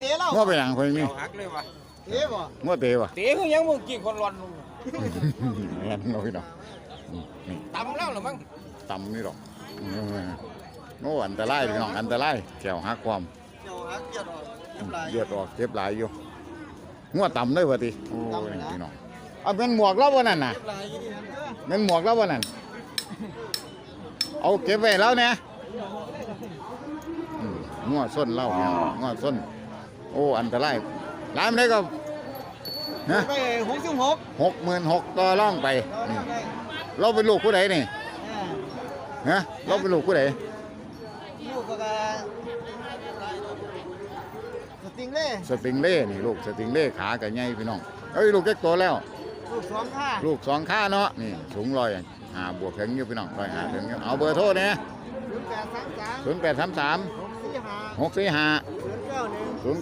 เตะเราง้อไปหยังคนนี้เอาหักเลยวะเตะบ่ง้อเตะวะเตะคือยังมึงกี่คนรอนแม่นเราพี่น้องนี่ตำแล้วเหรอมั้งต่ำนี่หรอกเออโอ้อันตรายพี่น้องอันตรายแก้วหักความเจ้าหักเกียดออกเจ็บหลายเลือดออกเจ็บหลายอยู่งัวต่ำเลยวะติโอ้ยพี่น้องเอาเป็นหมวกแล้ววะนั่นน่ะเจ็บหลายอยู่นี่นะเออเป็นหมวกแล้ววะนั่นเอาเก็บไว้แล้วเนี่ยอืมงัวส้นเล่าพี่น้องงัวส้น โอ้อันตรายร้านไม่ได้ก็นะไปหกสิบหกหกหมื่นหกต่อร่องไปเรานี่ทำได้เราเป็นลูกผู้ใดนี่อ่าฮะเราเป็นลูกผู้ใดลูกก็กสติงเล่สติงเล่นี่ลูกสติงเล่ขากับใหญ่พี่น้องเอ้ยลูกเล็กโตแล้ว ลูกสองข้าลูกสองข้าเนาะนี่สูงร้อยหาบวกถึงอยู่พี่น้องร้อยหาถึงอยู่เอาเบอร์โทรเนี่ยศูนย์แปดสามสามศูนย์แปดสามสามหกสี่ห้าหกสี่ห้าศูนย์เก้าหนึ่งศูนย์